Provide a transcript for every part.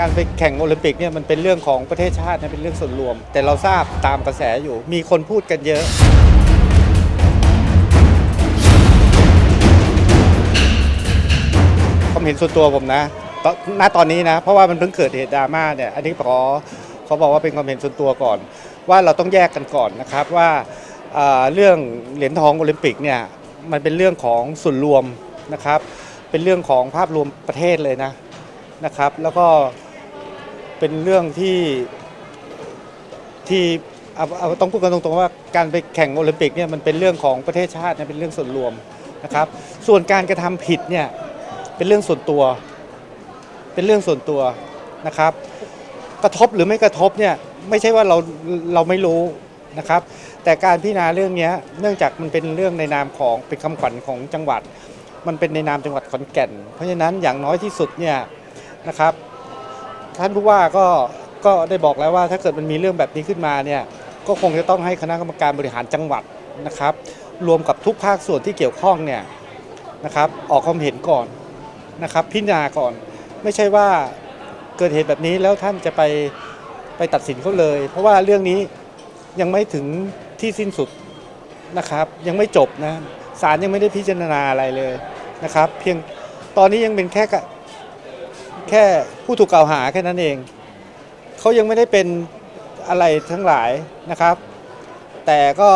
การไปแข่งโอลิมปิกเนี่ยมันเป็นเรื่องของประเทศชาตินะเป็นเรื่องส่วนรวม แต่เราทราบตามกระแสอยู่ มีคนพูดกันเยอะ ความเห็นส่วนตัวผมนะตอนณตอนนี้นะ เพราะว่ามันเพิ่งเกิดเหตุดราม่าเนี่ยอันนี้ขอเขาบอกว่าเป็นความเห็นส่วนตัวก่อน ว่าเราต้องแยกกันก่อนนะครับว่าเอ่อเรื่องเหรียญทองโอลิมปิกเนี่ยมันเป็นเรื่องของส่วนรวมนะครับ เป็นเรื่องของภาพรวมประเทศเลยนะ นะครับแล้วก็ เป็นเรื่องที่ที่เอาเอาต้องพูดกันตรงๆว่าการไปแข่งโอลิมปิกเนี่ยมันเป็นเรื่องของประเทศชาตินะเป็นเรื่องส่วนรวมนะครับ ส่วนการกระทำผิดเนี่ยเป็นเรื่องส่วนตัว เป็นเรื่องส่วนตัวนะครับ กระทบหรือไม่กระทบเนี่ยไม่ใช่ว่าเราเราไม่รู้นะครับ แต่การพิจารณาเรื่องนี้เนื่องจากมันเป็นเรื่องในนามของเป็นคำขวัญของจังหวัด มันเป็นในนามจังหวัดขอนแก่น เพราะฉะนั้นอย่างน้อยที่สุดเนี่ยนะครับ ท่านผู้ว่าก็ก็ได้บอกแล้วว่าถ้าเกิดมันมีเรื่องแบบนี้ขึ้นมาเนี่ยก็คงจะต้องให้คณะกรรมการบริหารจังหวัดนะครับ รวมกับทุกภาคส่วนที่เกี่ยวข้องเนี่ยนะครับออกความเห็นก่อนนะครับพิจารณาก่อน ไม่ใช่ว่าเกิดเหตุแบบนี้แล้วท่านจะไปไปตัดสินเขาเลย เพราะว่าเรื่องนี้ยังไม่ถึงที่สิ้นสุดนะครับ ยังไม่จบนะศาลยังไม่ได้พิจารณาอะไรเลยนะครับ เพียงตอนนี้ยังเป็นแค่ แค่ผู้ถูกกล่าวหาแค่นั้นเอง เขายังไม่ได้เป็นอะไรทั้งหลายนะครับ แต่ก็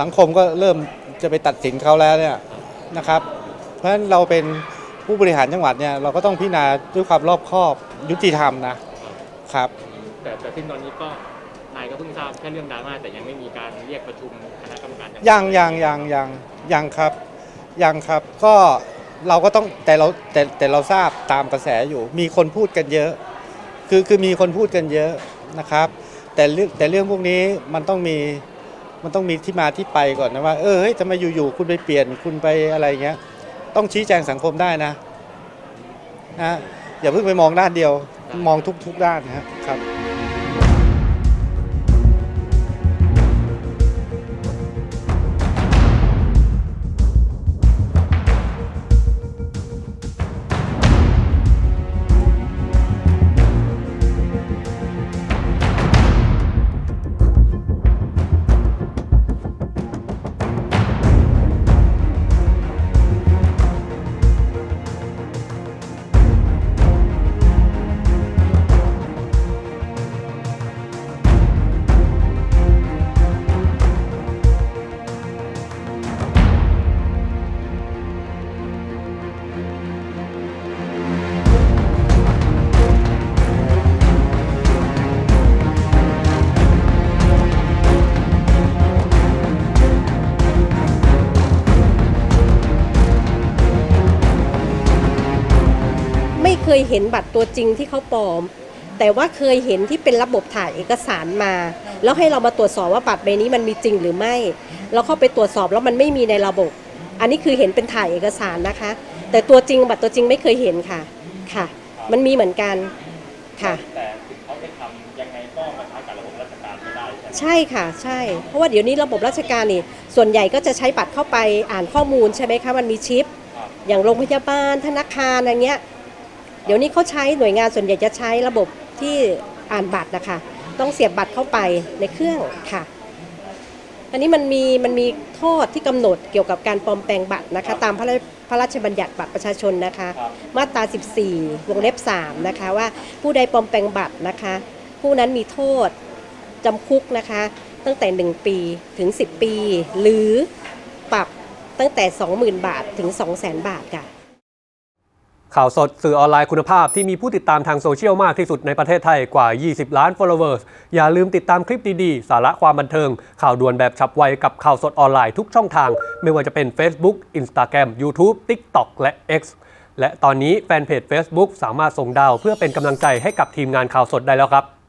สังคมก็เริ่มจะไปตัดสินเขาแล้วเนี่ยนะครับ เพราะฉะนั้นเราเป็นผู้บริหารจังหวัดเนี่ยเราก็ต้องพิจารณาด้วยความรอบคอบยุติธรรมนะครับ แต่แต่ซึ่งตอนนี้ก็นายก็เพิ่งทราบแค่เรื่องดราม่าแต่ยังไม่มีการเรียกประชุมคณะกรรมการจังหวัดยังยังยังยังยังครับยังครับก็ เราก็ต้องแต่เราแต่แต่เราทราบตามกระแสอยู่ มีคนพูดกันเยอะ คือคือมีคนพูดกันเยอะนะครับ แต่เรื่องแต่เรื่องพวกนี้มันต้องมีมันต้องมีที่มาที่ไปก่อนนะว่าเออเฮ้ยทำไมอยู่ๆคุณไปเปลี่ยนคุณไปอะไรเงี้ย ต้องชี้แจงสังคมได้นะนะอย่าเพิ่งไปมองด้านเดียว มองทุกทุกด้านนะครับ ยเห็นบัตรตัวจริงที่เขาปลอม แต่ว่าเคยเห็นที่เป็นระบบถ่ายเอกสารมา แล้วให้เรามาตรวจสอบว่าบัตรใบนี้มันมีจริงหรือไม่ เราเข้าไปตรวจสอบแล้วมันไม่มีในระบบ อันนี้คือเห็นเป็นถ่ายเอกสารนะคะ แต่ตัวจริงบัตรตัวจริงไม่เคยเห็นค่ะค่ะ มันมีเหมือนกันค่ะ แต่ถึงเขาไม่ทำยังไงก็มาใช้กับระบบราชการไม่ได้ใช่ไหมใช่ค่ะ ใช่ เพราะว่าเดี๋ยวนี้ระบบราชการนี่ส่วนใหญ่ก็จะใช้บัตรเข้าไปอ่านข้อมูลใช่ไหมคะมันมีชิปครับอย่างโรงพยาบาลธนาคารอะไรเงี้ย เดี๋ยวนี้เขาใช้หน่วยงานส่วนใหญ่จะใช้ระบบที่อ่านบัตรนะคะ ต้องเสียบบัตรเข้าไปในเครื่องค่ะ อันนี้มันมีมันมีโทษที่กำหนดเกี่ยวกับการปลอมแปลงบัตรนะคะ ตามพระราพระราชบัญญัติบัตรประชาชนนะคะ มาตรา 14 วงเล็บ 3 นะคะว่าผู้ใดปลอมแปลงบัตรนะคะ ผู้นั้นมีโทษจำคุกนะคะ ตั้งแต่ 1 ปีถึง 10 ปี หรือปรับตั้งแต่ 20,000 บาทถึง 200,000 บาทค่ะ ข่าวสดสื่อออนไลน์คุณภาพที่มีผู้ติดตามทางโซเชียลมากที่สุดในประเทศไทยกว่า 20 ล้าน followers อย่าลืมติดตามคลิปดีๆ สาระความบันเทิง ข่าวด่วนแบบฉับไวกับข่าวสดออนไลน์ทุกช่องทาง ไม่ว่าจะเป็น Facebook Instagram YouTube TikTok และ X และตอนนี้แฟนเพจ Facebook สามารถส่งดาว เพื่อเป็นกำลังใจให้กับทีมงานข่าวสดได้แล้วครับ